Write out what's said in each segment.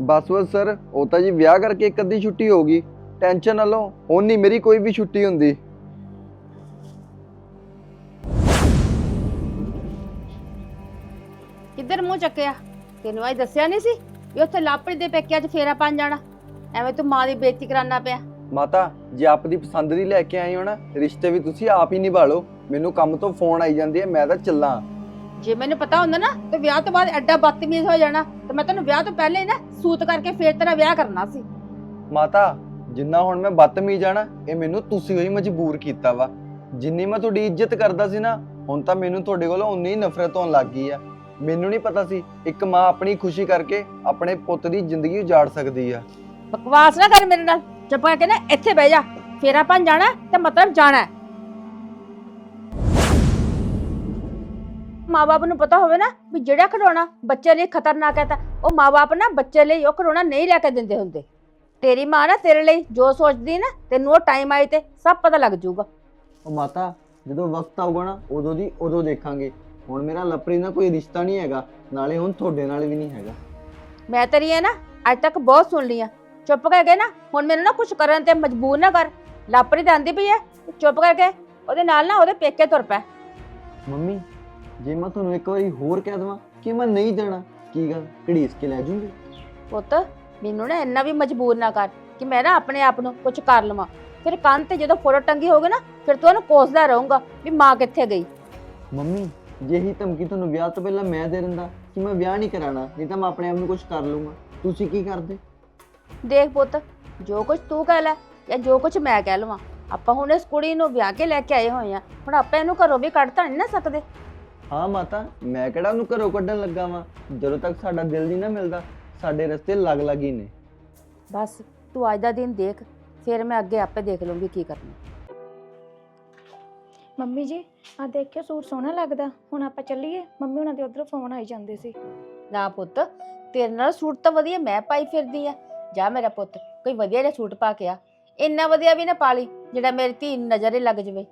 ਬਸ ਬਸ sir ਉਹ ਤਾਂ ਜੀ ਵਿਆਹ ਕਰਕੇ ਇੱਕ ਅੱਧੀ ਛੁੱਟੀ ਹੋ ਗਈ। ਟੈਨਸ਼ਨ ਨਾ ਲਓ ਹੁਣ ਨਹੀਂ ਮੇਰੀ ਕੋਈ ਵੀ ਛੁੱਟੀ ਹੁੰਦੀ। ਕਿੱਧਰ ਮੂੰਹ ਚੱਕਿਆ? ਤੈਨੂੰ ਅੱਜ ਦੱਸਿਆ ਨਹੀਂ ਸੀ ਵੀ ਉੱਥੇ ਲਾਪੜੀ ਦੇ ਪੇਕਿਆਂ 'ਚ ਫੇਰਾ ਪਾਣ ਜਾਣਾ? ਐਵੇਂ ਤੂੰ ਮਾਂ ਦੀ ਬੇਇੱਜ਼ਤੀ ਕਰਾਨਾ ਪਿਆ। ਮਾਤਾ ਜੇ ਆਪ ਦੀ ਪਸੰਦ ਦੀ ਲੈ ਕੇ ਆਏ ਹੋ ਨਾ ਰਿਸ਼ਤੇ ਵੀ ਤੁਸੀਂ ਆਪ ਹੀ ਨਿਭਾ ਲਓ। ਮੈਨੂੰ ਕੰਮ ਤੋਂ ਫੋਨ ਆਈ ਜਾਂਦੀ ਹੈ ਮੈਂ ਤਾਂ ਚੱਲਾਂ। ਜੇ ਮੈਨੂੰ ਪਤਾ ਹੁੰਦਾ ਨਾ ਤੇ ਵਿਆਹ ਤੋਂ ਬਾਅਦ ਐਡਾ ਬਦਤਮੀਜ਼ ਹੋ ਜਾਣਾ ਤੇ ਮੈਂ ਤੈਨੂੰ ਵਿਆਹ ਤੋਂ ਪਹਿਲੇ ਹੀ ਨਾ ਸੂਤ ਕਰਕੇ ਫੇਰ ਤੇਰਾ ਵਿਆਹ ਕਰਨਾ ਸੀ। ਮਾਤਾ ਜਿੰਨਾ ਹੁਣ ਮੈਂ ਬਦਤਮੀਜ਼ ਆ ਨਾ ਇਹ ਮੈਨੂੰ ਤੁਸੀਂ ਹੋਈ ਮਜਬੂਰ ਕੀਤਾ ਵਾ। ਜਿੰਨੀ ਮੈਂ ਤੁਹਾਡੀ ਇੱਜ਼ਤ ਕਰਦਾ ਸੀ ਨਾ ਹੁਣ ਤਾਂ ਮੈਨੂੰ ਤੁਹਾਡੇ ਕੋਲੋਂ ਉਨੀ ਹੀ ਨਫ਼ਰਤ ਹੋਣ ਲੱਗ ਗਈ ਆ। ਮੈਨੂੰ ਨਹੀਂ ਪਤਾ ਸੀ ਇੱਕ ਮਾਂ ਆਪਣੀ ਖੁਸ਼ੀ ਕਰਕੇ ਆਪਣੇ ਪੁੱਤ ਦੀ ਜ਼ਿੰਦਗੀ ਉਜਾੜ ਸਕਦੀ ਆ। ਬਕਵਾਸ ਨਾ ਕਰ ਮੇਰੇ ਨਾਲ ਚੁੱਪ ਕਰਕੇ ਨਾ ਇੱਥੇ ਬਹਿ ਜਾ। ਫੇਰਾ ਪਾਣ ਜਾਣਾ ਤੇ ਮਤਲਬ ਜਾਣਾ। ਹੈ। ਮਾਂ-ਬਾਪ ਨੂੰ ਪਤਾ ਹੋਵੇ ਨਾ ਵੀ ਜਿਹੜਾ ਖਿਡੌਣਾ ਬੱਚੇ ਲਈ ਖਤਰਨਾਕ ਹੈ ਤਾਂ ਉਹ ਮਾਂ-ਬਾਪ ਨਾ ਬੱਚੇ ਲਈ ਉਹ ਖਿਡੌਣਾ ਨਹੀਂ ਲੈ ਕੇ ਦਿੰਦੇ ਹੁੰਦੇ। ਤੇਰੀ ਮਾਂ ਨਾ ਤੇਰੇ ਲਈ ਜੋ ਸੋਚਦੀ ਨਾ ਤੈਨੂੰ ਉਹ ਟਾਈਮ ਆਏ ਤੇ ਸਭ ਪਤਾ ਲੱਗ ਜਾਊਗਾ। ਉਹ ਮਾਤਾ ਜਦੋਂ ਵਕਤ ਆਊਗਾ ਨਾ ਉਦੋਂ ਦੀ ਉਦੋਂ ਦੇਖਾਂਗੇ। ਹੁਣ ਮੇਰਾ ਲਪਰੀ ਨਾਲ ਕੋਈ ਰਿਸ਼ਤਾ ਨਹੀਂ ਹੈਗਾ ਨਾਲੇ ਹੁਣ ਤੁਹਾਡੇ ਨਾਲ ਵੀ ਨਹੀਂ ਹੈਗਾ। ਮੈਂ ਤੇਰੀ ਹੈ ਨਾ ਅੱਜ ਤੱਕ ਬਹੁਤ ਸੁਣ ਲਿਆ ਚੁੱਪ ਕਰਕੇ ਨਾ ਹੁਣ ਮੈਨੂੰ ਨਾ ਕੁਝ ਕਰਨ ਤੇ ਮਜਬੂਰ ਨਾ ਕਰ। ਲਾਪਰੀ ਤਾਂ ਆਂਦੀ ਪਈ ਹੈ ਚੁੱਪ ਕਰਕੇ ਉਹਦੇ ਨਾਲ ਨਾ ਉਹਦੇ ਪੇਕੇ ਤੁਰ ਪੈ। ਮੰਮੀ ਜੇ ਮੈਂ ਤੁਹਾਨੂੰ ਇੱਕ ਵਾਰੀ ਹੋਰ ਕਹਿ ਦਵਾਂ ਕਿ ਮੈਂ ਨਹੀਂ ਜਾਣਾ ਕੀ ਗੱਲ? ਘੜੀਸ ਕੇ ਲੈ ਜੂਗੇ ਪੁੱਤ ਮੈਨੂੰ ਨਾ ਇੰਨਾ ਵੀ ਮਜਬੂਰ ਨਾ ਕਰ ਕਿ ਮੈਂ ਨਾ ਆਪਣੇ ਆਪ ਨੂੰ ਕੁਝ ਕਰ ਲਵਾਂ। ਫਿਰ ਕੰਨ ਤੇ ਜਦੋਂ ਫੋਟੋ ਟੰਗੀ ਹੋਵੇ ਨਾ ਫਿਰ ਤੂੰ ਉਹਨੂੰ ਕੋਸਦਾ ਰਹੂੰਗਾ ਵੀ ਮਾਂ ਕਿੱਥੇ ਗਈ। ਮੰਮੀ ਜੇ ਹੀ ਧਮਕੀ ਤੁਹਾਨੂੰ ਵਿਆਹ ਤੋਂ ਪਹਿਲਾਂ ਮੈਂ ਦੇ ਦਿੰਦਾ ਕਿ ਮੈਂ ਵਿਆਹ ਨਹੀਂ ਕਰਾਣਾ ਨਹੀਂ ਤਾਂ ਮੈਂ ਆਪਣੇ ਆਪ ਨੂੰ ਕੁਝ ਕਰ ਲੂੰਗਾ ਤੁਸੀਂ ਕੀ ਕਰਦੇ? ਦੇਖ ਪੁੱਤ ਜੋ ਕੁਝ ਤੂੰ ਕਹਿ ਲੈ ਜਾਂ ਜੋ ਕੁਝ ਮੈਂ ਕਹਿ ਲਵਾਂ ਆਪਾਂ ਹੁਣ ਇਸ ਕੁੜੀ ਨੂੰ ਵਿਆਹ ਕੇ ਲੈ ਕੇ ਆਏ ਹੋਏ ਆ ਹੁਣ ਆਪਾਂ ਇਹਨੂੰ ਘਰੋਂ ਵੀ ਕੱਢ ਤਾਂ ਨਹੀਂ ਨਾ ਸਕਦੇ। ਹਾਂ ਮਾਤਾ ਮੈਂ ਕਿਹੜਾ ਉਹਨੂੰ ਘਰੋਂ ਕੱਢਣ ਲੱਗਾ ਵਾਂ? ਜਦੋਂ ਤੱਕ ਸਾਡਾ ਦਿਲ ਨਹੀਂ ਨਾ ਮਿਲਦਾ ਸਾਡੇ ਰਸਤੇ ਲੱਗ ਲੱਗ ਹੀ ਨੇ। ਬਸ ਤੂੰ ਅੱਜ ਦਾ ਦਿਨ ਦੇਖ ਫਿਰ ਮੈਂ ਅੱਗੇ ਆਪੇ ਦੇਖ ਲਵਾਂਗੀ ਕੀ ਕਰਨਾ। ਮੰਮੀ ਜੀ ਆ ਦੇਖਿਓ ਸੂਟ ਸੋਹਣਾ ਲੱਗਦਾ। ਹੁਣ ਆਪਾਂ ਚੱਲੀਏ। ਮੰਮੀ ਉਹਨਾਂ ਦੇ ਉਧਰੋਂ ਫੋਨ ਆਈ ਜਾਂਦੇ ਸੀ। ਨਾ ਪੁੱਤ ਤੇਰੇ ਨਾਲ ਸੂਟ ਤਾਂ ਵਧੀਆ ਮੈਂ ਪਾਈ ਫਿਰਦੀ ਆ। ਜਾ ਮੇਰਾ ਪੁੱਤ ਕੋਈ ਵਧੀਆ ਜਿਹਾ ਸੂਟ ਪਾ ਕੇ ਆ। ਇੰਨਾ ਵਧੀਆ ਵੀ ਨਾ ਪਾ ਲਈ ਜਿਹੜਾ ਮੇਰੀ ਧੀ ਨੂੰ ਨਜ਼ਰੇ ਲੱਗ ਜਵੇ।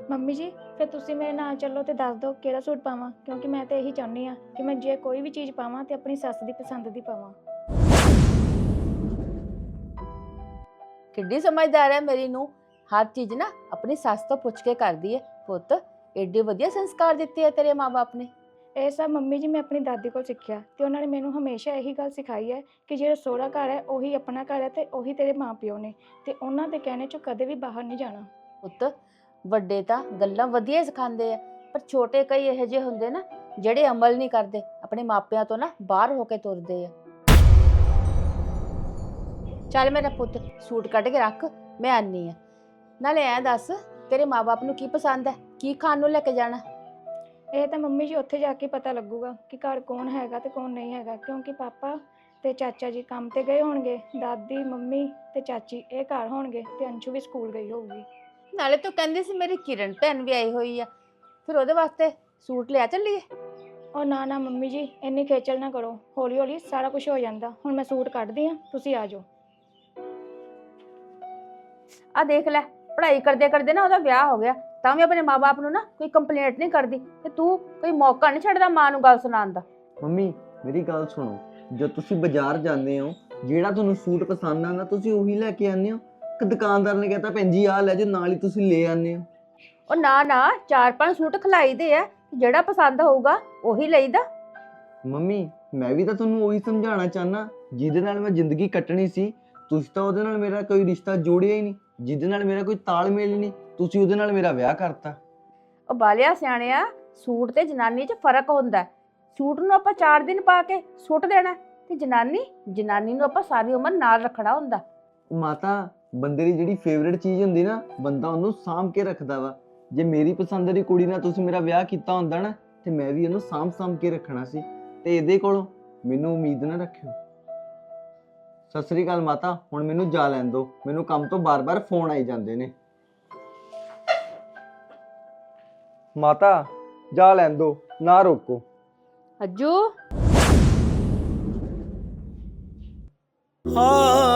ਮੰਮੀ ਜੀ ਫਿਰ ਤੁਸੀਂ ਮੇਰੇ ਨਾਲ ਚੱਲੋ ਤੇ ਦੱਸ ਦਿਓ ਕਿਹੜਾ ਸੂਟ ਪਾਵਾਂ ਕਿਉਂਕਿ ਮੈਂ ਤਾਂ ਇਹੀ ਚਾਹੁੰਦੀ ਆ ਕਿ ਮੈਂ ਜੇ ਕੋਈ ਵੀ ਚੀਜ਼ ਪਾਵਾਂ ਤੇ ਆਪਣੀ ਸੱਸ ਦੀ ਪਸੰਦ ਦੀ ਪਾਵਾਂ। ਕਿੱਡੀ ਸਮਝਦਾਰ ਹੈ ਮੇਰੀ ਨੂੰ ਹਰ ਚੀਜ਼ ਨਾ ਆਪਣੀ ਸੱਸ ਤੋਂ ਪੁੱਛ ਕੇ ਕਰਦੀ ਹੈ। ਪੁੱਤ ਏਡੇ ਵਧੀਆ ਸੰਸਕਾਰ ਦਿੱਤੇ ਆ ਤੇਰੇ ਮਾਪੇ ਨੇ। ਇਹ ਸਭ ਮੰਮੀ ਜੀ ਮੈਂ ਆਪਣੀ ਦਾਦੀ ਕੋਲ ਸਿੱਖਿਆ ਤੇ ਉਹਨਾਂ ਨੇ ਮੈਨੂੰ ਹਮੇਸ਼ਾ ਇਹੀ ਗੱਲ ਸਿਖਾਈ ਹੈ ਕਿ ਜਿਹੜਾ ਸੋਹਰਾ ਘਰ ਹੈ ਉਹੀ ਆਪਣਾ ਘਰ ਹੈ ਤੇ ਉਹੀ ਤੇਰੇ ਮਾਪਿਓ ਨੇ ਤੇ ਉਹਨਾਂ ਦੇ ਕਹਿਣੇ ਚੋਂ ਕਦੇ ਵੀ ਬਾਹਰ ਨਹੀਂ ਜਾਣਾ। ਪੁੱਤ ਵੱਡੇ ਤਾਂ ਗੱਲਾਂ ਵਧੀਆ ਹੀ ਸਿਖਾਉਂਦੇ ਆ, ਪਰ ਛੋਟੇ ਕਈ ਇਹੋ ਜਿਹੇ ਹੁੰਦੇ ਨਾ, ਜਿਹੜੇ ਅਮਲ ਨਹੀਂ ਕਰਦੇ, ਆਪਣੇ ਮਾਪਿਆਂ ਤੋਂ ਨਾ ਬਾਹਰ ਹੋ ਕੇ ਤੁਰਦੇ ਆ। ਚੱਲ ਮੇਰਾ ਪੁੱਤ, ਸੂਟ ਕੱਢ ਕੇ ਰੱਖ, ਮੈਂ ਆਨੀ ਆ ਨਾਲੇ ਐਂ ਦੱਸ, ਤੇਰੇ ਮਾਪੇ ਨੂੰ ਕੀ ਪਸੰਦ ਹੈ? ਕੀ ਖਾਣ ਨੂੰ ਲੈ ਕੇ ਜਾਣਾ? ਇਹ ਤਾਂ ਮੰਮੀ ਜੀ ਉੱਥੇ ਜਾ ਕੇ ਪਤਾ ਲੱਗੂਗਾ ਕਿ ਘਰ ਕੌਣ ਹੈਗਾ ਤੇ ਕੌਣ ਨਹੀਂ ਹੈਗਾ, ਕਿਉਂਕਿ ਪਾਪਾ ਤੇ ਚਾਚਾ ਜੀ ਕੰਮ ਤੇ ਗਏ ਹੋਣਗੇ, ਦਾਦੀ, ਮੰਮੀ ਤੇ ਚਾਚੀ ਇਹ ਘਰ ਹੋਣਗੇ ਤੇ ਅੰਸ਼ੂ ਵੀ ਸਕੂਲ ਗਈ ਹੋਊਗੀ। ਨਾਲੇ ਤੂੰ ਕਹਿੰਦੀ ਸੀ ਮੇਰੀ ਕਿਰਨ ਭੈਣ ਵੀ ਆਈ ਹੋਈ ਆ। ਫਿਰ ਉਹਦੇ ਵਾਸਤੇ ਸੂਟ ਲਿਆ ਚੱਲੀਏ? ਉਹ ਨਾ ਨਾ ਮੰਮੀ ਜੀ ਇੰਨੀ ਖੇਚਲ ਨਾ ਕਰੋ। ਹੌਲੀ ਹੌਲੀ ਸਾਰਾ ਕੁਝ ਹੋ ਜਾਂਦਾ। ਹੁਣ ਮੈਂ ਸੂਟ ਕੱਢਦੀ ਆ ਤੁਸੀਂ ਆ ਜਾਓ। ਆ ਦੇਖ ਲੈ ਪੜ੍ਹਾਈ ਕਰਦੇ ਕਰਦੇ ਨਾ ਉਹਦਾ ਵਿਆਹ ਹੋ ਗਿਆ। ਤਾਂ ਵੀ ਆਪਣੇ ਮਾਪੇ ਨੂੰ ਨਾ ਕੋਈ ਕੰਪਲੇਂਟ ਨਹੀਂ ਕਰਦੀ। ਤੇ ਤੂੰ ਕੋਈ ਮੌਕਾ ਨਹੀਂ ਛੱਡਦਾ ਮਾਂ ਨੂੰ ਗੱਲ ਸੁਣਾਉਣ ਦਾ। ਮੰਮੀ ਮੇਰੀ ਗੱਲ ਸੁਣੋ। ਜਦ ਤੁਸੀਂ ਬਾਜ਼ਾਰ ਜਾਂਦੇ ਹੋ ਜਿਹੜਾ ਤੁਹਾਨੂੰ ਸੂਟ ਪਸੰਦ ਆਉਂਦਾ ਤੁਸੀਂ ਉਹੀ ਲੈ ਕੇ ਆਉਂਦੇ ਹੋ। ਕਿ ਦੁਕਾਨਦਾਰ ਨੇ ਕਹਤਾ ਭੈਣ ਜੀ ਆਹ ਲੈ ਜੋ ਨਾਲ ਹੀ ਤੁਸੀਂ ਲੈ ਆਉਂਦੇ ਹੋ। ਉਹ ਨਾ ਨਾ ਚਾਰ ਪੰਜ ਸੂਟ ਖਲਾਈਦੇ ਆ ਜਿਹੜਾ ਪਸੰਦ ਹੋਊਗਾ ਉਹੀ ਲਈਦਾ। ਮੰਮੀ ਮੈਂ ਵੀ ਤਾਂ ਤੁਹਾਨੂੰ ਉਹੀ ਸਮਝਾਉਣਾ ਚਾਹਨਾ ਜਿਹਦੇ ਨਾਲ ਮੈਂ ਜ਼ਿੰਦਗੀ ਕੱਟਣੀ ਸੀ ਤੁਸੀਂ ਤਾਂ ਉਹਦੇ ਨਾਲ ਮੇਰਾ ਕੋਈ ਰਿਸ਼ਤਾ ਜੋੜਿਆ ਹੀ ਨਹੀਂ ਜਿਹਦੇ ਨਾਲ ਮੇਰਾ ਕੋਈ ਤਾਲਮੇਲ ਹੀ ਨਹੀਂ ਤੁਸੀਂ ਉਹਦੇ ਨਾਲ ਮੇਰਾ ਵਿਆਹ ਕਰਤਾ। ਉਹ ਬਾਲਿਆ ਸਿਆਣਿਆ ਸੂਟ ਤੇ ਜਨਾਨੀ 'ਚ ਫ਼ਰਕ ਹੁੰਦਾ ਹੈ। ਸੂਟ ਨੂੰ ਆਪਾਂ 4 ਦਿਨ ਪਾ ਕੇ ਸੁੱਟ ਦੇਣਾ ਹੈ ਤੇ ਜਨਾਨੀ ਜਨਾਨੀ ਨੂੰ ਆਪਾਂ ਸਾਰੀ ਉਮਰ ਨਾਲ ਰੱਖਣਾ ਹੁੰਦਾ। ਮਾਤਾ ਬੰਦੇ ਦੀ ਜਿਹੜੀ ਫੇਵਰਿਟ ਚੀਜ਼ ਹੁੰਦੀ ਨਾ ਬੰਦਾ ਉਹਨੂੰ ਸਾਂਭ ਕੇ ਰੱਖਦਾ ਵਾ। ਜੇ ਮੇਰੀ ਪਸੰਦ ਦੀ ਕੁੜੀ ਨਾਲ ਤੁਸੀਂ ਮੇਰਾ ਵਿਆਹ ਕੀਤਾ ਹੁੰਦਾ ਨਾ ਤੇ ਮੈਂ ਵੀ ਉਹਨੂੰ ਸਾਂਭ ਸਾਂਭ ਕੇ ਰੱਖਣਾ ਸੀ। ਤੇ ਇਹਦੇ ਕੋਲੋਂ ਮੈਨੂੰ ਉਮੀਦ ਨਾ ਰੱਖਿਓ। ਸਤਿ ਸ੍ਰੀ ਅਕਾਲ ਮਾਤਾ ਹੁਣ ਮੈਨੂੰ ਜਾ ਲੈਣ ਦਿਓ। ਮੈਨੂੰ ਕੰਮ ਤੋਂ ਬਾਰ-ਬਾਰ ਫੋਨ ਆਈ ਜਾਂਦੇ ਨੇ। ਮਾਤਾ ਜਾ ਲੈਣ ਦਿਓ। ਨਾ ਰੋਕੋ। ਅੱਜੂ। ਆ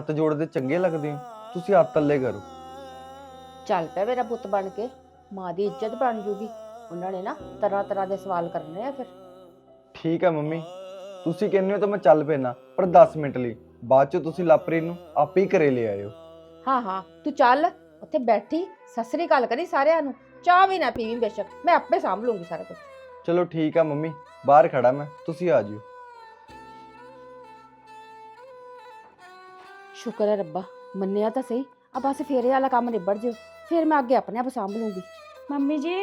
ਹੱਥ ਜੋੜਦੇ ਚੰਗੇ ਲੱਗਦੇ ਹੋ? ਤੁਸੀਂ ਹੱਥ ਥੱਲੇ ਕਰੋ। ਚੱਲ ਪਿਆ ਮੇਰਾ ਪੁੱਤ ਬਣ ਕੇ। ਮਾਂ ਦੀ ਇੱਜ਼ਤ ਬਣ ਜੂਗੀ। ਉਹਨਾਂ ਨੇ ਨਾ ਤਰ੍ਹਾਂ ਤਰ੍ਹਾਂ ਦੇ ਸਵਾਲ ਕਰਨੇ ਆ ਫਿਰ। ਠੀਕ ਹੈ ਮੰਮੀ। ਤੁਸੀਂ ਕਹਿੰਦੇ ਹੋ ਤਾਂ ਮੈਂ ਚੱਲ ਪੈਣਾ ਪਰ 10 ਮਿੰਟ ਲਈ। ਬਾਅਦ ਚ ਤੁਸੀਂ ਲਾਪਰੀ ਨੂੰ ਆਪੇ ਹੀ ਘਰੇ ਲੈ ਆਇਓ। ਹਾਂ ਹਾਂ। ਤੂੰ ਚੱਲ। ਉੱਥੇ ਬੈਠੀ। ਸਸਰੀ ਗੱਲ ਕਰੀ ਸਾਰਿਆਂ ਨੂੰ। ਚਾਹ ਵੀ ਨਾ ਪੀਵੀਂ ਬੇਸ਼ੱਕ। ਮੈਂ ਆਪੇ ਸਾਂਭ ਲੂੰਗੀ ਸਾਰਾ ਕੁਝ ਚਲੋ ਠੀਕ ਆ ਮੰਮੀ। ਬਾਹਰ ਖੜਾ ਮੈਂ। ਤੁਸੀਂ ਆ ਜਿਓ। ਸ਼ੁਕਰ ਹੈ ਰੱਬਾ, ਮੰਨਿਆ ਤਾਂ ਸਹੀ। ਆ ਬਸ ਫੇਰੇ ਵਾਲਾ ਕੰਮ ਨਿਬੜ ਜੇ ਫਿਰ ਮੈਂ ਅੱਗੇ ਆਪਣੇ ਆਪ ਸਾਂਭ ਲੂੰਗੀ। ਮੰਮੀ ਜੀ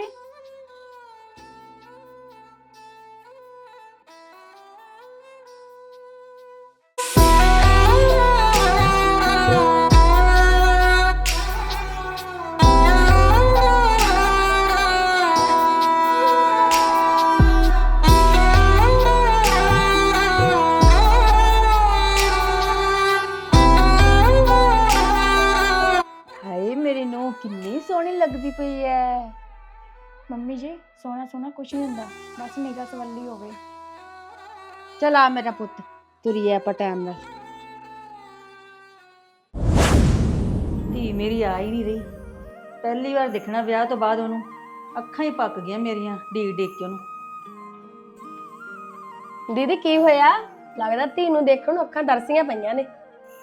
ਪਈ ਐ ਮੰਮੀ ਜੀ ਸੋਹਣਾ ਸੋਹਣਾ ਕੁਛ ਨਹੀਂ ਹੁੰਦਾ। ਬਸ ਨਿਗਾਹ ਸਵੱਲੀ ਹੋਵੇ। ਚਲ ਆ ਮੇਰਾ ਪੁੱਤ ਤੁਰੀਏ ਆਪਾਂ ਟਾਈਮ ਨਾਲ। ਧੀ ਮੇਰੀ ਆ ਹੀ ਨਹੀਂ ਰਹੀ। ਪਹਿਲੀ ਵਾਰ ਦੇਖਣਾ ਵਿਆਹ ਤੋਂ ਬਾਅਦ ਉਹਨੂੰ। ਅੱਖਾਂ ਹੀ ਪੱਕ ਗਈਆਂ ਮੇਰੀਆਂ ਡੀਕ ਡੀਕ ਕੇ ਉਹਨੂੰ। ਦੀਦੀ ਕੀ ਹੋਇਆ? ਲੱਗਦਾ ਧੀ ਨੂੰ ਦੇਖਣ ਨੂੰ ਅੱਖਾਂ ਦਰਸੀਆਂ ਪਈਆਂ ਨੇ।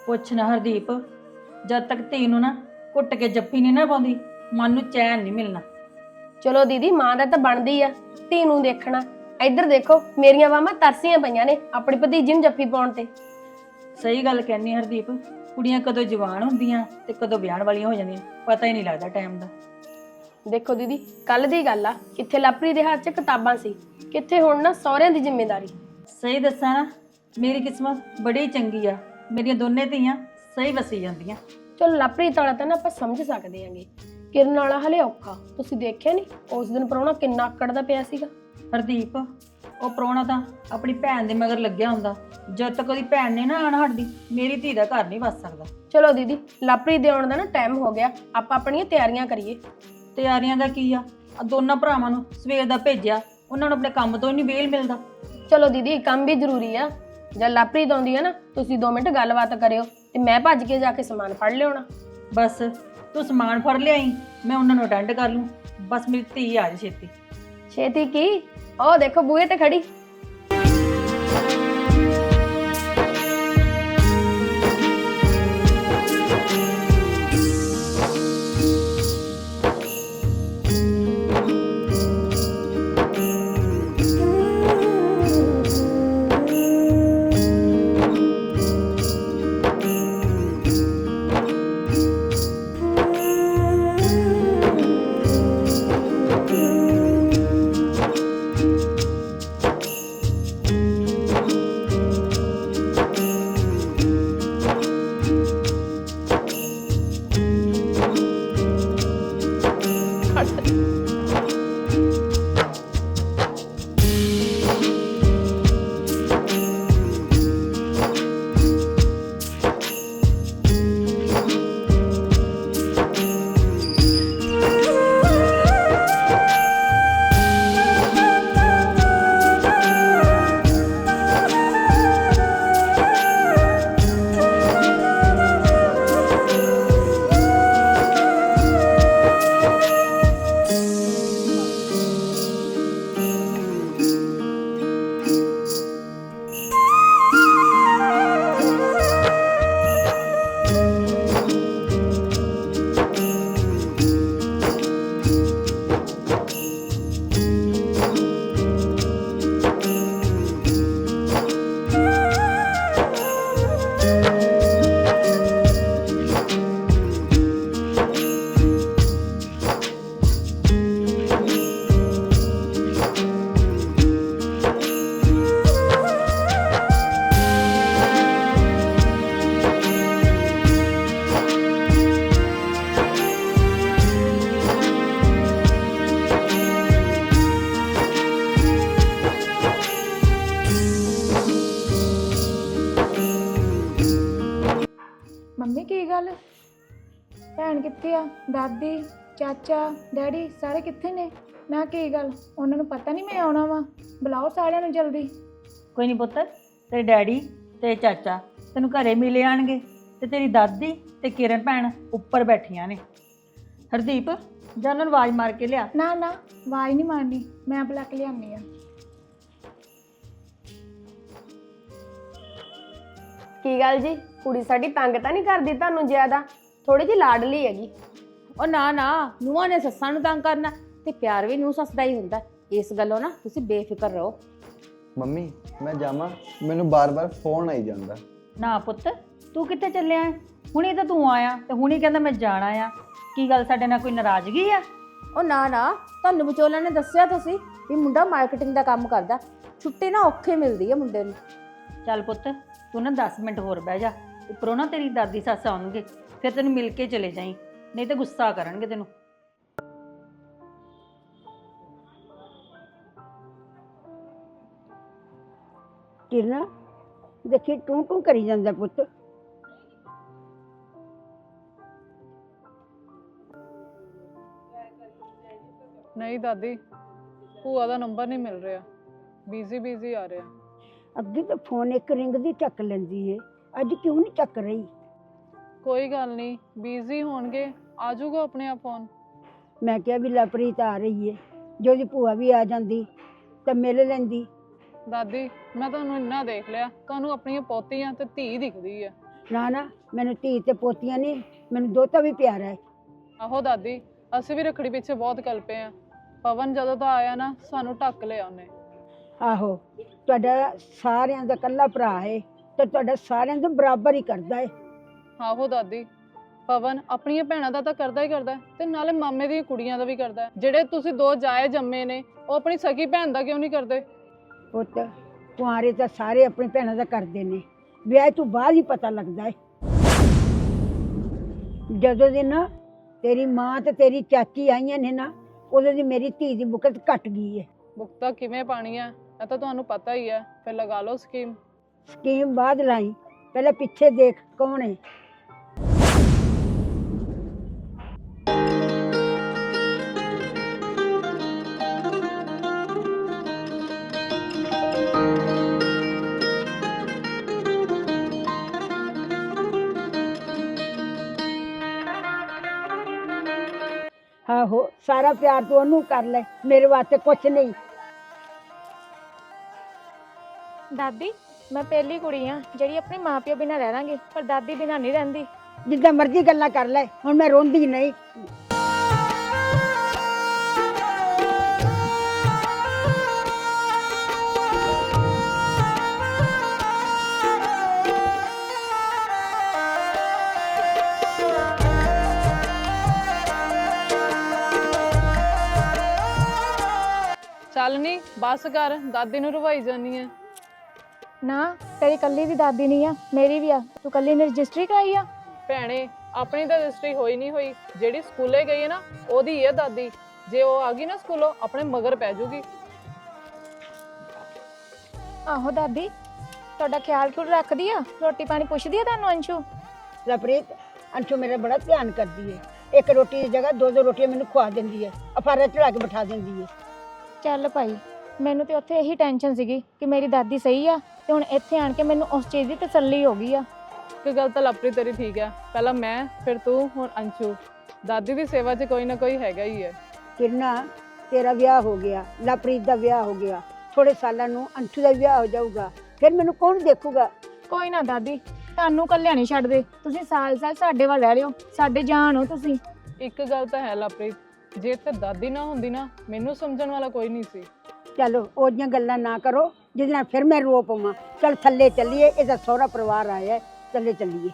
ਪੁੱਛ ਨਾ ਹਰਦੀਪ ਜਦ ਤੱਕ ਧੀ ਨੂੰ ਨਾ ਕੁੱਟ ਕੇ ਜੱਫੀ ਨਹੀਂ ਨਾ ਪਾਉਂਦੀ ਮਨ ਨੂੰ ਚੈਨ ਨਹੀਂ ਮਿਲਣਾ। ਚਲੋ ਦੀਦੀ ਮਾਂ ਦਾ ਤਾਂ ਬਣਦੀ ਆ ਧੀ ਨੂੰ ਦੇਖਣਾ। ਇੱਧਰ ਦੇਖੋ ਮੇਰੀਆਂ ਵਾਵਾਂ ਤਰਸੀਆਂ ਪਈਆਂ ਨੇ ਆਪਣੀ ਭਤੀਜੀ ਨੂੰ ਜੱਫੀ ਪਾਉਣ ਤੇ। ਸਹੀ ਗੱਲ ਕਹਿੰਨੀ ਹਰਦੀਪ ਕੁੜੀਆਂ ਕਦੋਂ ਜਵਾਨ ਹੁੰਦੀਆਂ ਤੇ ਕਦੋਂ ਵਿਆਹਣ ਵਾਲੀਆਂ ਹੋ ਜਾਂਦੀਆਂ ਪਤਾ ਹੀ ਨਹੀਂ ਲੱਗਦਾ ਟਾਈਮ ਦਾ। ਦੇਖੋ ਦੀਦੀ ਕੱਲ ਦੀ ਗੱਲ ਆ ਕਿੱਥੇ ਲਾਪਰੀ ਦੇ ਹੱਥ 'ਚ ਕਿਤਾਬਾਂ ਸੀ ਕਿੱਥੇ ਹੁਣ ਨਾ ਸਹੁਰਿਆਂ ਦੀ ਜ਼ਿੰਮੇਵਾਰੀ ਸਹੀ ਦੱਸਾਂ ਨਾ ਮੇਰੀ ਕਿਸਮਤ ਬੜੀ ਚੰਗੀ ਆ ਮੇਰੀਆਂ ਦੋਨੇ ਧੀਆਂ ਸਹੀ ਵਸੀ ਜਾਂਦੀਆਂ। ਚਲੋ ਲਾਪਰੀ ਵਾਲਾ ਤਾਂ ਨਾ ਆਪਾਂ ਸਮਝ ਸਕਦੇ ਆਂਗੇ। ਕਿਰਨ ਵਾਲਾ ਹਲੇ ਔਖਾ। ਤੁਸੀਂ ਦੇਖਿਆ ਨਹੀਂ ਉਸ ਦਿਨ ਪ੍ਰਾਹੁਣਾ ਕਿੰਨਾ ਆਕੜਦਾ ਪਿਆ ਸੀਗਾ। ਹਰਦੀਪ ਉਹ ਪ੍ਰਾਹੁਣਾ ਤਾਂ ਆਪਣੀ ਭੈਣ ਦੇ ਮਗਰ ਲੱਗਿਆ ਹੁੰਦਾ। ਜਦ ਤੱਕ ਉਹਦੀ ਭੈਣ ਨੇ ਨਾ ਆਣ ਹਟਦੀ ਮੇਰੀ ਧੀ ਦਾ ਘਰ ਨਹੀਂ ਵਸ ਸਕਦਾ। ਚਲੋ ਦੀਦੀ ਲਾਪਰੀ ਦੇ ਆਉਣ ਦਾ ਨਾ ਟਾਈਮ ਹੋ ਗਿਆ। ਆਪਾਂ ਆਪਣੀਆਂ ਤਿਆਰੀਆਂ ਕਰੀਏ। ਤਿਆਰੀਆਂ ਦਾ ਕੀ ਆ? ਆ ਦੋਨਾਂ ਭਰਾਵਾਂ ਨੂੰ ਸਵੇਰ ਦਾ ਭੇਜਿਆ ਉਹਨਾਂ ਨੂੰ ਆਪਣੇ ਕੰਮ ਤੋਂ ਹੀ ਨਹੀਂ ਵੇਲ ਮਿਲਦਾ। ਚਲੋ ਦੀਦੀ ਕੰਮ ਵੀ ਜ਼ਰੂਰੀ ਆ। ਜਦ ਲਾਪਰੀ ਆਉਂਦੀ ਆ ਨਾ ਤੁਸੀਂ 2 ਮਿੰਟ ਗੱਲਬਾਤ ਕਰਿਓ ਤੇ ਮੈਂ ਭੱਜ ਕੇ ਜਾ ਕੇ ਸਮਾਨ ਫੜ ਲਿਆਉਣਾ। ਬਸ ਤੂੰ ਸਮਾਨ ਫੜ ਲਿਆਈ, ਮੈਂ ਉਹਨਾਂ ਨੂੰ ਅਟੈਂਡ ਕਰ ਲੂੰ। ਬਸ ਮੇਰੀ ਧੀ ਆ ਜੇ ਛੇਤੀ। ਛੇਤੀ ਕੀ? ਉਹ ਦੇਖੋ, ਬੂਹੇ ਤੇ ਖੜੀ। ਚਾਚਾ ਡੈਡੀ ਸਾਰੇ ਕਿੱਥੇ ਨੇ? ਨਾ ਕੀ ਗੱਲ ਉਹਨਾਂ ਨੂੰ ਪਤਾ ਨਹੀਂ ਮੈਂ ਆਉਣਾ ਵਾ। ਬੁਲਾਓ ਸਾਰਿਆਂ ਨੂੰ ਜਲਦੀ। ਕੋਈ ਨਹੀਂ ਪੁੱਤ ਤੇਰੇ ਡੈਡੀ ਤੇ ਚਾਚਾ ਤੈਨੂੰ ਘਰੇ ਮਿਲ ਆਣਗੇ ਤੇ ਤੇਰੀ ਦਾਦੀ ਤੇ ਕਿਰਨ ਭੈਣ ਉੱਪਰ ਬੈਠੀਆਂ ਨੇ। ਹਰਦੀਪ ਜਾ ਉਹਨਾਂ ਨੂੰ ਆਵਾਜ਼ ਮਾਰ ਕੇ ਲਿਆ। ਨਾ ਨਾ ਆਵਾਜ਼ ਨਹੀਂ ਮਾਰਨੀ ਮੈਂ ਬੁਲਾ ਕੇ ਲਿਆਉਂਦੀ ਆ। ਕੀ ਗੱਲ ਜੀ? ਕੁੜੀ ਸਾਡੀ ਤੰਗ ਤਾਂ ਨਹੀਂ ਕਰਦੀ ਤੁਹਾਨੂੰ ਜ਼ਿਆਦਾ? ਥੋੜੀ ਜਿਹੀ ਲਾਡਲੀ ਹੈਗੀ। ਉਹ ਨਾ ਨਾ ਨੂੰਹਾਂ ਨੇ ਸੱਸਾਂ ਨੂੰ ਤੰਗ ਕਰਨਾ ਤੇ ਪਿਆਰ ਵੀ ਨੂੰਹ ਸੱਸ ਦਾ ਹੀ ਹੁੰਦਾ ਇਸ ਗੱਲੋਂ ਨਾ ਤੁਸੀਂ ਬੇਫਿਕਰ ਰਹੋ। ਮੰਮੀ ਮੈਂ ਜਾਵਾਂ ਮੈਨੂੰ ਬਾਰ-ਬਾਰ ਫੋਨ ਆਈ ਜਾਂਦਾ। ਨਾ ਪੁੱਤ ਤੂੰ ਕਿੱਥੇ ਚੱਲਿਆ ਹੈ? ਹੁਣੀ ਤਾਂ ਤੂੰ ਆਇਆ ਤੇ ਹੁਣੀ ਕਹਿੰਦਾ ਮੈਂ ਜਾਣਾ ਆ ਕੀ ਗੱਲ ਸਾਡੇ ਨਾਲ ਕੋਈ ਨਾਰਾਜ਼ਗੀ ਆ? ਉਹ ਨਾ ਨਾ ਤੁਹਾਨੂੰ ਵਿਚੋਲਾ ਨੇ ਦੱਸਿਆ ਤੁਸੀਂ ਵੀ ਮੁੰਡਾ ਮਾਰਕੀਟਿੰਗ ਦਾ ਕੰਮ ਕਰਦਾ। ਛੁੱਟੀ ਨਾ ਔਖੇ ਮਿਲਦੀ ਹੈ ਮੁੰਡੇ ਨੂੰ। ਚੱਲ ਪੁੱਤ ਤੂੰ ਨਾ 10 ਮਿੰਟ ਹੋਰ ਬਹਿ ਜਾ। ਉੱਪਰੋਂ ਨਾ ਤੇਰੀ ਦਾਦੀ ਸੱਸ ਆਉਣਗੇ ਫਿਰ ਤੈਨੂੰ ਮਿਲ ਕੇ ਚਲੇ ਜਾਈਂ। ਨਹੀਂ ਤੇ ਗੁੱਸਾ ਕਰਨਗੇ ਤੈਨੂੰ। ਕਿਰਨ ਦੇਖੀ ਟੂੰ ਟੂੰ ਕਰੀ ਜਾਂਦਾ ਪੁੱਤ? ਨਹੀਂ ਦਾਦੀ ਭੂਆ ਦਾ ਨੰਬਰ ਨਹੀਂ ਮਿਲ ਰਿਹਾ। ਬੀਜ਼ੀ ਬੀਜ਼ੀ ਆ ਰਿਹਾ। ਅੱਗੇ ਤਾਂ ਫੋਨ ਇੱਕ ਰਿੰਗ ਦੀ ਚੱਕ ਲੈਂਦੀ ਏ ਅੱਜ ਕਿਉਂ ਨਹੀਂ ਚੱਕ ਰਹੀ? ਕੋਈ ਗੱਲ ਨਹੀਂ ਬੀਜ਼ੀ ਹੋਣਗੇ। ਆ ਜਾਊਗਾ ਆਪਣੇ ਆਪ ਫੋਨ ਮੈਂ ਕਿਹਾ ਵੀ ਲਪਰੀਤ ਆ ਰਹੀ ਏ ਜੋ ਉਹਦੀ ਭੂਆ ਵੀ ਆ ਜਾਂਦੀ ਤਾਂ ਮਿਲ ਲੈਂਦੀ। ਦਾਦੀ ਮੈਂ ਤੁਹਾਨੂੰ ਇੰਨਾ ਦੇਖ ਲਿਆ ਤੁਹਾਨੂੰ ਆਪਣੀਆਂ ਪੋਤੀਆਂ ਤੇ ਧੀ ਦਿਖਦੀ ਹੈ ਨਾ ਨਾ ਮੈਨੂੰ ਧੀ ਤੇ ਪੋਤੀਆਂ ਨਹੀਂ ਮੈਨੂੰ ਦੋਤਾ ਵੀ ਪਿਆਰਾ ਹੈ ਆਹੋ ਦਾਦੀ ਅਸੀਂ ਵੀ ਰਖੜੀ ਪਿੱਛੇ ਬਹੁਤ ਕਲਪੇ ਆ। ਪਵਨ ਜਦੋਂ ਦਾ ਆਇਆ ਨਾ ਸਾਨੂੰ ਢੱਕ ਲਿਆ ਉਹਨੇ। ਆਹੋ ਤੁਹਾਡਾ ਸਾਰਿਆਂ ਦਾ ਕੱਲਾ ਭਰਾ ਹੈ ਤੇ ਤੁਹਾਡਾ ਸਾਰਿਆਂ ਦਾ ਬਰਾਬਰ ਹੀ ਕਰਦਾ ਹੈ ਆਹੋ ਦਾਦੀ ਪਵਨ ਆਪਣੀਆਂ ਭੈਣਾਂ ਦਾ ਤਾਂ ਕਰਦਾ ਹੀ ਕਰਦਾ ਤੇ ਨਾਲੇ ਮਾਮੇ ਦੀਆਂ ਕੁੜੀਆਂ ਦਾ ਵੀ ਕਰਦਾ। ਜਿਹੜੇ ਤੁਸੀਂ ਦੋ ਜਾਏ ਜੰਮੇ ਨੇ ਉਹ ਆਪਣੀ ਸਗੀ ਭੈਣ ਦਾ ਕਿਉਂ ਨਹੀਂ ਕਰਦੇ? ਪੁੱਤ ਕੁਆਰੇ ਤਾਂ ਸਾਰੇ ਆਪਣੀ ਭੈਣਾਂ ਦਾ ਕਰਦੇ ਨੇ। ਵਿਆਹ ਤੋਂ ਬਾਅਦ ਹੀ ਪਤਾ ਲੱਗਦਾ ਹੈ। ਜਦੋਂ ਦੀ ਨਾ ਤੇਰੀ ਮਾਂ ਤੇ ਤੇਰੀ ਚਾਚੀ ਆਈਆਂ ਨੇ ਨਾ ਉਦੋਂ ਦੀ ਮੇਰੀ ਧੀ ਦੀ ਬੁਕਤ ਘਟ ਗਈ ਹੈ। ਬੁਕਤਾ ਕਿਵੇਂ ਪਾਣੀ ਹੈ ਇਹ ਤਾਂ ਤੁਹਾਨੂੰ ਪਤਾ ਹੀ ਹੈ ਫਿਰ ਲਗਾ ਲਓ ਸਕੀਮ। ਸਕੀਮ ਬਾਅਦ ਲਾਈ। ਪਹਿਲਾਂ ਪਿੱਛੇ ਦੇਖ ਕੌਣ ਹੈ। ਆਹੋ ਸਾਰਾ ਪਿਆਰ ਤੂੰ ਉਹਨੂੰ ਕਰ ਲੈ ਮੇਰੇ ਵਾਸਤੇ ਕੁਛ ਨਹੀਂ। ਦਾਦੀ ਮੈਂ ਪਹਿਲੀ ਕੁੜੀ ਆ ਜਿਹੜੀ ਆਪਣੇ ਮਾਪਿਓ ਬਿਨਾਂ ਰਹਿ ਲਾਂਗੀ ਪਰ ਦਾਦੀ ਬਿਨਾਂ ਨਹੀਂ ਰਹਿੰਦੀ। ਜਿੱਦਾਂ ਮਰਜ਼ੀ ਗੱਲਾਂ ਕਰ ਲੈ ਹੁਣ ਮੈਂ ਰੋਂਦੀ ਨਹੀਂ। ਚੱਲ ਨਹੀਂ ਬਸ ਕਰ ਦਾਦੀ ਨੂੰ ਰਵਾਈ ਜਾਨੀ ਹੈ ਨਾ ਤੇਰੀ ਕੱਲੀ ਦੀ ਦਾਦੀ ਨਹੀਂ ਆ ਮੇਰੀ ਵੀ ਆ। ਤੂੰ ਕੱਲੀ ਨੇ ਰਜਿਸਟਰੀ ਕਰਾਈ ਆ? ਭੈਣੇ ਆਪਣੀ ਤਾਂ ਰਜਿਸਟਰੀ ਹੋਈ ਨਹੀਂ ਹੋਈ। ਜਿਹੜੀ ਸਕੂਲੇ ਗਈ ਹੈ ਨਾ ਉਹਦੀ ਹੈ ਦਾਦੀ। ਜੇ ਉਹ ਆ ਗਈ ਨਾ ਸਕੂਲੋਂ ਆਪਣੇ ਮਗਰ ਪੈ ਜੂਗੀ। ਆਹੋ ਦਾਦੀ ਤੁਹਾਡਾ ਖਿਆਲ ਕਿਉਂ ਰੱਖਦੀ ਆ? ਰੋਟੀ ਪਾਣੀ ਪੁੱਛਦੀ ਆ ਤੁਹਾਨੂੰ ਅੰਸ਼ੂ? ਲਪ੍ਰੀਤ ਅੰਸ਼ੂ ਮੇਰਾ ਬੜਾ ਧਿਆਨ ਕਰਦੀ ਏ। ਇੱਕ ਰੋਟੀ ਦੀ ਜਗ੍ਹਾ ਦੋ ਦੋ ਰੋਟੀਆਂ ਮੈਨੂੰ ਖਵਾ ਦਿੰਦੀ ਏ। ਅਫਾਰਾ ਚੜਾ ਕੇ ਬਿਠਾ ਦਿੰਦੀ ਏ। ਚੱਲ ਭਾਈ ਮੈਨੂੰ ਤੇ ਉੱਥੇ ਇਹੀ ਟੈਨਸ਼ਨ ਸੀਗੀ ਕਿ ਮੇਰੀ ਦਾਦੀ ਸਹੀ ਆ ਤੇ ਹੁਣ ਇੱਥੇ ਆਣ ਕੇ ਮੈਨੂੰ ਉਸ ਚੀਜ਼ ਦੀ ਤਸੱਲੀ ਹੋ ਗਈ ਆ। ਕਿ ਗੱਲ ਤਾਂ ਲਾਪਰੀ ਤੇਰੀ ਠੀਕ ਹੈ ਪਹਿਲਾਂ ਮੈਂ ਫਿਰ ਤੂੰ ਹੁਣ ਅੰਸ਼ੂ। ਦਾਦੀ ਦੀ ਸੇਵਾ 'ਚ ਕੋਈ ਨਾ ਕੋਈ ਹੈਗਾ ਹੀ ਹੈ ਕਿਰਨਾ ਤੇਰਾ ਵਿਆਹ ਹੋ ਗਿਆ ਲਪ੍ਰੀਤ ਦਾ ਵਿਆਹ ਹੋ ਗਿਆ ਥੋੜੇ ਸਾਲਾਂ ਨੂੰ ਅੰਸ਼ੂ ਦਾ ਵਿਆਹ ਹੋ ਜਾਊਗਾ ਫਿਰ ਮੈਨੂੰ ਕੌਣ ਦੇਖੂਗਾ? ਕੋਈ ਨਾ ਦਾਦੀ ਤੁਹਾਨੂੰ ਕੱਲਿਆਂ ਨਹੀਂ ਛੱਡਦੇ ਤੁਸੀਂ ਸਾਲ ਸਾਲ ਸਾਡੇ ਵੱਲ ਰਹਿ ਲਿਓ ਸਾਡੇ ਜਾਨ ਹੋ ਤੁਸੀਂ। ਇੱਕ ਗੱਲ ਤਾਂ ਹੈ ਲਾਪ੍ਰੀਤ ਜੇ ਤੇ ਦਾਦੀ ਨਾ ਹੁੰਦੀ ਨਾ ਮੈਨੂੰ ਸਮਝਣ ਵਾਲਾ ਕੋਈ ਨਹੀਂ ਸੀ। ਚਲੋ ਉਹ ਜਿਹੀਆਂ ਗੱਲਾਂ ਨਾ ਕਰੋ ਜਿਹਦੇ ਨਾਲ ਫਿਰ ਮੈਂ ਰੋ ਪਵਾਂ। ਚਲ ਥੱਲੇ ਚੱਲੀਏ ਇਹਦਾ ਸਹੁਰਾ ਪਰਿਵਾਰ ਆਇਆ ਹੈ, ਥੱਲੇ ਚੱਲੀਏ।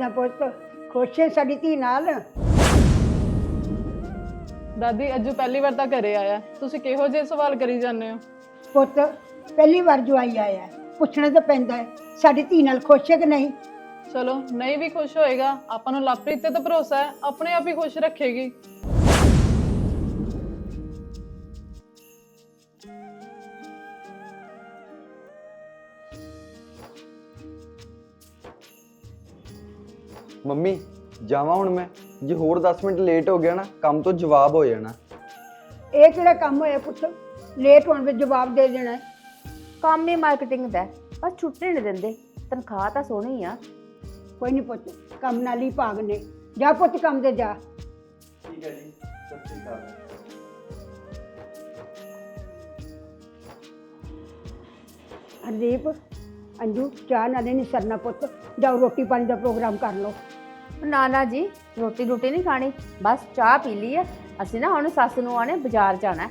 ਕਿੱਦਾਂ ਪੁੱਤ ਖੁਸ਼ ਹੈ ਸਾਡੀ ਧੀ ਨਾਲ? ਦਾਦੀ ਅੱਜੂ ਪਹਿਲੀ ਵਾਰ ਤਾਂ ਘਰੇ ਆਇਆ। ਤੁਸੀਂ ਕਿਹੋ ਜਿਹੇ ਸਵਾਲ ਕਰੀ ਜਾਂਦੇ ਹੋ? ਪੁੱਤ ਪਹਿਲੀ ਵਾਰ ਜਵਾਈ ਆਇਆ। ਹੈ। ਪੁੱਛਣਾ ਤਾਂ ਪੈਂਦਾ ਹੈ ਸਾਡੀ ਧੀ ਨਾਲ ਖੁਸ਼ ਹੈ ਕਿ ਨਹੀਂ? ਚਲੋ ਨਹੀਂ ਵੀ ਖੁਸ਼ ਹੋਏਗਾ ਆਪਾਂ ਨੂੰ ਲਵਪ੍ਰੀਤ ਤੇ ਤਾਂ ਭਰੋਸਾ ਹੈ ਆਪਣੇ ਆਪ ਹੀ ਖੁਸ਼ ਰੱਖੇਗੀ। ਮੰਮੀ ਜਾਵਾਂ ਹੁਣ ਮੈਂ। ਜੇ ਹੋਰ 10 ਮਿੰਟ ਲੇਟ ਹੋ ਗਿਆ ਨਾ ਕੰਮ ਤੋਂ ਜਵਾਬ ਹੋ ਜਾਣਾ। ਇਹ ਕਿਹੜਾ ਕੰਮ ਹੋਇਆ ਪੁੱਤ? ਲੇਟ ਹੋਣ ਤੇ ਜਵਾਬ ਦੇ ਦੇਣਾ। ਹੈ। ਕੰਮ ਹੀ ਮਾਰਕੀਟਿੰਗ ਦਾ ਹੈ, ਬਸ ਛੁੱਟੀ ਨਹੀਂ ਦਿੰਦੇ। ਤਨਖਾਹ ਤਾਂ ਸੋਹਣੀ ਆ। ਕੋਈ ਨਹੀਂ ਪੁੱਤ ਕੰਮ ਨਾਲ ਹੀ ਭਾਗ ਨੇ। ਜਾ ਪੁੱਤ ਕੰਮ ਤੇ ਜਾ। ਠੀਕ ਹੈ ਜੀ ਸਤਿ ਸ਼੍ਰੀ ਅਕਾਲ। ਹਰਦੀਪ ਅੰਜੂ ਚਾਹ ਨਾਲੇ ਨਹੀਂ ਸਰਨਾ ਪੁੱਤ। ਜਾਓ ਰੋਟੀ ਪਾਣੀ ਦਾ ਪ੍ਰੋਗਰਾਮ ਕਰ ਲਓ। ਨਾ ਨਾ ਜੀ ਰੋਟੀ ਰੋਟੀ ਨਹੀਂ ਖਾਣੀ। ਬਸ ਚਾਹ ਪੀ ਲਈ ਆ। ਅਸੀਂ ਨਾ ਹੁਣ ਸੱਸ ਨੂੰ ਆਣੇ ਬਾਜ਼ਾਰ ਜਾਣਾ। ਹੈ।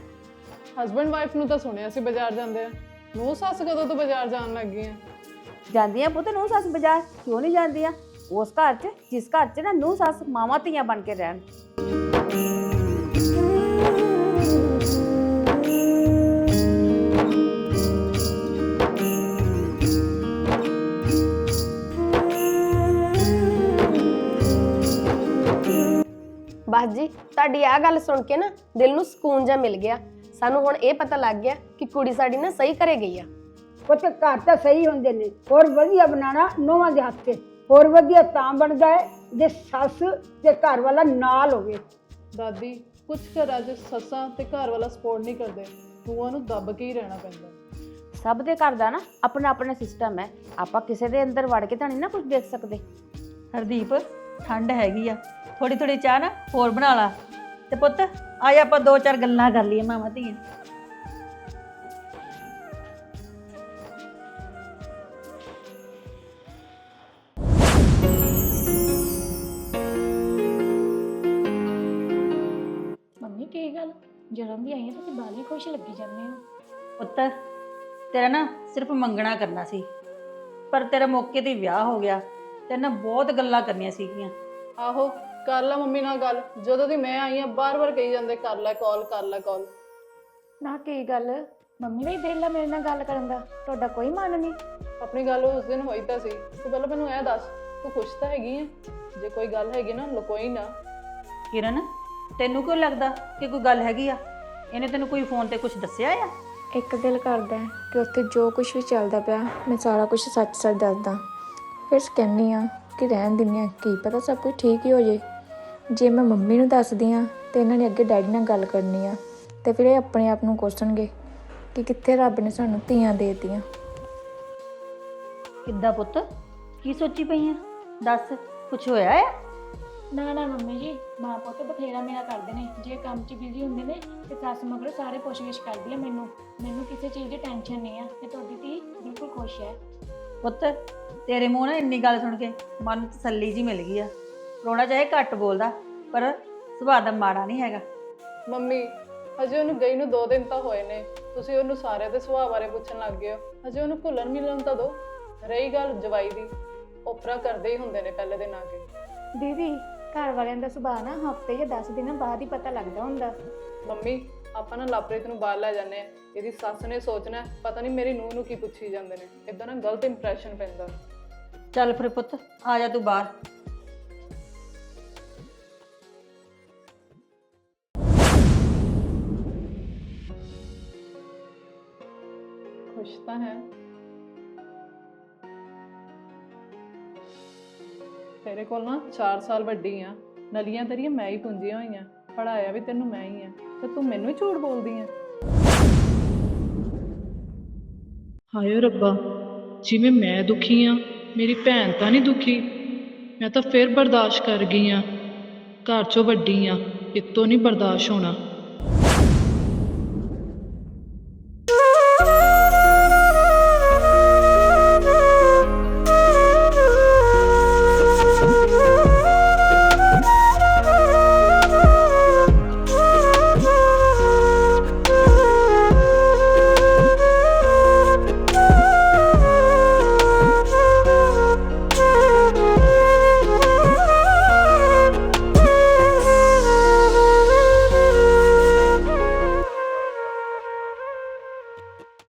ਹਸਬੰਡ ਵਾਈਫ ਨੂੰ ਤਾਂ ਸੁਣਿਆ ਸੀ ਬਾਜ਼ਾਰ ਜਾਂਦੇ ਆ। ਨੂੰ ਸੱਸ ਕਦੋਂ ਤੋਂ ਬਾਜ਼ਾਰ ਜਾਣ ਲੱਗ ਗਈ ਹੈ ਜਾਂਦੀਆਂ ਪੁੱਤ ਨੂੰ ਸੱਸ ਬਾਜ਼ਾਰ। ਕਿਉਂ ਨਹੀਂ ਜਾਂਦੀਆਂ? ਉਸ ਘਰ 'ਚ ਜਿਸ ਘਰ 'ਚ ਨਾ ਨੂੰ ਸੱਸ ਮਾਵਾਂ ਧੀਆਂ ਬਣ ਕੇ ਰਹਿਣ। ਬਸ ਜੀ ਤੁਹਾਡੀ ਆ ਗੱਲ ਸੁਣ ਕੇ ਨਾ ਦਿਲ ਨੂੰ ਸਕੂਨ ਜਿਹਾ ਮਿਲ ਗਿਆ। ਸਾਨੂੰ ਹੁਣ ਇਹ ਪਤਾ ਲੱਗ ਗਿਆ ਕਿ ਕੁੜੀ ਸਾਡੀ ਨਾ ਸਹੀ ਘਰੇ ਗਈ ਆ। ਪੁੱਤ ਘਰ ਤਾਂ ਸਹੀ ਹੁੰਦੇ ਨੇ। ਹੋਰ ਵਧੀਆ ਬਣਾਉਣਾ ਨੋਵਾਂ ਦੇ ਹੱਥ ਤੇ। ਹੋਰ ਵਧੀਆ ਤਾਂ ਬਣਦਾ ਹੈ ਜੇ ਸੱਸ ਤੇ ਘਰ ਵਾਲਾ ਨਾਲ ਹੋਵੇ। ਦਾਦੀ ਕੁਝ ਘਰਾਂ 'ਚ ਸੱਸਾਂ ਤੇ ਘਰ ਵਾਲਾ ਸਪੋਰਟ ਨਹੀਂ ਕਰਦੇ। ਨੂੰਹਾਂ ਨੂੰ ਦੱਬ ਕੇ ਹੀ ਰਹਿਣਾ ਪੈਂਦਾ। ਸਭ ਦੇ ਘਰ ਦਾ ਨਾ ਆਪਣਾ ਆਪਣਾ ਸਿਸਟਮ ਹੈ। ਆਪਾਂ ਕਿਸੇ ਦੇ ਅੰਦਰ ਵੜ ਕੇ ਤਾਂ ਨਹੀਂ ਨਾ ਕੁਝ ਦੇਖ ਸਕਦੇ। ਹਰਦੀਪ ਠੰਡ ਹੈਗੀ ਆ। ਥੋੜੀ ਥੋੜੀ ਚਾਹ ਨਾ ਹੋਰ ਬਣਾ ਲਾ। ਤੇ ਪੁੱਤ ਆ ਜਾ ਆਪਾਂ ਦੋ ਚਾਰ ਗੱਲਾਂ ਕਰ ਲਈਏ ਮਾਵਾਂ ਧੀਆਂ। ਮੰਮੀ ਕੀ ਗੱਲ? ਜਦੋਂ ਦੀ ਆਈ ਹਾਂ ਤੁਸੀਂ ਬਾਲੀ ਖੁਸ਼ ਲੱਗੀ ਜਾਂਦੇ ਹੋ। ਪੁੱਤ ਤੇਰਾ ਨਾ ਸਿਰਫ ਮੰਗਣਾ ਕਰਨਾ ਸੀ। ਪਰ ਤੇਰਾ ਮੌਕੇ ਤੇ ਹੀ ਵਿਆਹ ਹੋ ਗਿਆ ਤੇ ਨਾ ਬਹੁਤ ਗੱਲਾਂ ਕਰਨੀਆਂ ਸੀਗੀਆਂ। ਆਹੋ ਕਰ ਲੈ ਮੰਮੀ ਨਾਲ ਗੱਲ। ਜਦੋਂ ਦੀ ਮੈਂ ਆਈ ਆ ਬਾਰ-ਬਾਰ ਕਹੀ ਜਾਂਦੇ ਕਰ ਲੈ ਕਾਲ ਕਰ ਲੈ ਕਾਲ ਨਾ ਕੀ ਗੱਲ? ਮੰਮੀ ਦਾ ਹੀ ਦਿਲ ਆ ਮੇਰੇ ਨਾਲ ਗੱਲ ਕਰਨ ਦਾ। ਤੁਹਾਡਾ ਕੋਈ ਮਨ ਨਹੀਂ। ਆਪਣੀ ਗੱਲ ਉਸ ਦਿਨ ਹੋਈ ਤਾਂ ਸੀ। ਤੂੰ ਪਹਿਲਾਂ ਮੈਨੂੰ ਇਹ ਦੱਸ ਤੂੰ ਖੁਸ਼ ਤਾਂ ਹੈਗੀ ਹੈ ਜੇ ਕੋਈ ਗੱਲ ਹੈਗੀ ਨਾ ਲੁਕੋਈ ਨਾ। ਕਿਰਨ ਤੈਨੂੰ ਕਿਉਂ ਲੱਗਦਾ ਕਿ ਕੋਈ ਗੱਲ ਹੈਗੀ ਆ? ਇਹਨੇ ਤੈਨੂੰ ਕੋਈ ਫੋਨ ਤੇ ਕੁਝ ਦੱਸਿਆ ਆ? ਇੱਕ ਦਿਲ ਕਰਦਾ ਹੈ ਕਿ ਉੱਥੇ ਜੋ ਕੁਝ ਵੀ ਚੱਲਦਾ ਪਿਆ ਮੈਂ ਸਾਰਾ ਕੁਝ ਸੱਚ-ਸੱਚ ਦੱਸਦਾ। ਫਿਰ ਕਹਿੰਨੀ ਆ ਕਿ ਰਹਿਣ ਦਿੰਨੀ ਆ। ਕੀ ਪਤਾ ਸਭ ਕੁਝ ਠੀਕ ਹੀ ਹੋ ਜੇ। ਜੇ ਮੈਂ ਮੰਮੀ ਨੂੰ ਦੱਸਦੀ ਆ ਤੇ ਇਹਨਾਂ ਨੇ ਅੱਗੇ ਡੈਡੀ ਨਾਲ ਗੱਲ ਕਰਨੀ ਆ ਤੇ ਫਿਰ ਇਹ ਆਪਣੇ ਆਪ ਨੂੰ ਕੋਸਣਗੇ ਕਿ ਕਿੱਥੇ ਰੱਬ ਨੇ ਸਾਨੂੰ ਧੀਆਂ ਦੇ ਦਿੱਤੀਆਂ। ਕਿੱਦਾਂ ਪੁੱਤ? ਕੀ ਸੋਚੀ ਪਈ ਆ? ਦੱਸ ਕੁਝ ਹੋਇਆ ਆ? ਨਾ ਨਾ ਮੰਮੀ ਜੀ ਮਾਂ ਪੁੱਤ ਬਥੇਰਾ ਮੇਰਾ ਕਰਦੇ ਨੇ। ਜੇ ਕੰਮ 'ਚ ਬਿਜ਼ੀ ਹੁੰਦੇ ਨੇ ਤੇ ਸੱਸ ਮਗਰ ਸਾਰੇ ਪੁੱਛਗਿਛ ਕਰਦੀ ਆ ਮੈਨੂੰ। ਮੈਨੂੰ ਕਿਸੇ ਚੀਜ਼ ਦੀ ਟੈਨਸ਼ਨ ਨਹੀਂ ਆ ਤੇ ਤੁਹਾਡੀ ਧੀ ਬਿਲਕੁਲ ਖੁਸ਼ ਹੈ। ਪੁੱਤ ਤੇਰੇ ਮੂੰਹ ਨਾਲ ਇੰਨੀ ਗੱਲ ਸੁਣ ਕੇ ਮਨ ਨੂੰ ਤਸੱਲੀ ਜੀ ਮਿਲ ਗਈ ਆ। ਰੋਣਾ ਚਾਹੇ ਘੱਟ ਬੋਲਦਾ ਪਰ ਸੁਭਾਅ ਦਾ ਮਾੜਾ ਨਹੀਂ ਹੈਗਾ। ਮੰਮੀ ਹਜੇ ਉਹਨੂੰ ਗਈ ਨੂੰ 2 ਦਿਨ ਤਾਂ ਹੋਏ ਨੇ। ਤੁਸੀਂ ਉਹਨੂੰ ਸਾਰਿਆਂ ਦੇ ਸੁਭਾਅ ਬਾਰੇ ਪੁੱਛਣ ਲੱਗ ਗਏ ਹੋ। ਹਜੇ ਉਹਨੂੰ ਭੁੱਲਣ ਮਿਲਣ ਤਾਂ ਦੋ। ਰਹੀ ਗੱਲ ਜਵਾਈ ਦੀ। ਓਪਰਾ ਕਰਦੇ ਹੀ ਹੁੰਦੇ ਨੇ ਪਹਿਲੇ ਦਿਨ ਆ ਕੇ। ਦੀਦੀ ਘਰ ਵਾਲਿਆਂ ਦਾ ਸੁਭਾਅ ਨਾ ਹਫ਼ਤੇ ਜਾਂ 10 ਦਿਨਾਂ ਬਾਅਦ ਹੀ ਪਤਾ ਲੱਗਦਾ ਹੁੰਦਾ। ਮੰਮੀ ਆਪਾਂ ਨਾ ਲਾਪ੍ਰੀਤ ਨੂੰ ਬਾਹਰ ਲੈ ਜਾਂਦੇ ਆ ਇਹਦੀ ਸੱਸ ਨੇ ਸੋਚਣਾ ਪਤਾ ਨਹੀਂ ਮੇਰੀ ਨੂੰਹ ਨੂੰ ਕੀ ਪੁੱਛੀ ਜਾਂਦੇ ਨੇ। ਇਦਾਂ ਨਾ ਗਲਤ ਇੰਪ੍ਰੈਸ਼ਨ ਪੈਂਦਾ। ਚੱਲ ਫਿਰ ਪੁੱਤ ਆ ਜਾ ਤੂੰ ਬਾਹਰ। ਖੁਸ਼ ਹੈ ਤੇਰੇ ਕੋਲ ਨਾ 4 ਸਾਲ ਵੱਡੀ ਆ ਨਲੀਆਂ ਤੇਰੀਆਂ ਮੈਂ ਹੀ ਪੁੰਜੀਆਂ ਹੋਈਆਂ ਪੜਾਇਆ ਵੀ ਤੈਨੂੰ ਮੈਂ ਹੀ ਆ ਤੇ ਤੂੰ ਮੈਨੂੰ ਹੀ ਝੂਠ ਬੋਲਦੀ ਆ ਹਾਏ ਰੱਬਾ ਜਿਵੇਂ ਮੈਂ ਦੁਖੀ ਆ ਮੇਰੀ ਭੈਣ ਤਾਂ ਨਹੀਂ ਦੁਖੀ ਮੈਂ ਤਾਂ ਫੇਰ ਬਰਦਾਸ਼ਤ ਕਰ ਗਈ ਆ ਘਰ ਚੋਂ ਵੱਡੀ ਆ ਇਤੋਂ ਨਹੀਂ ਬਰਦਾਸ਼ਤ ਹੋਣਾ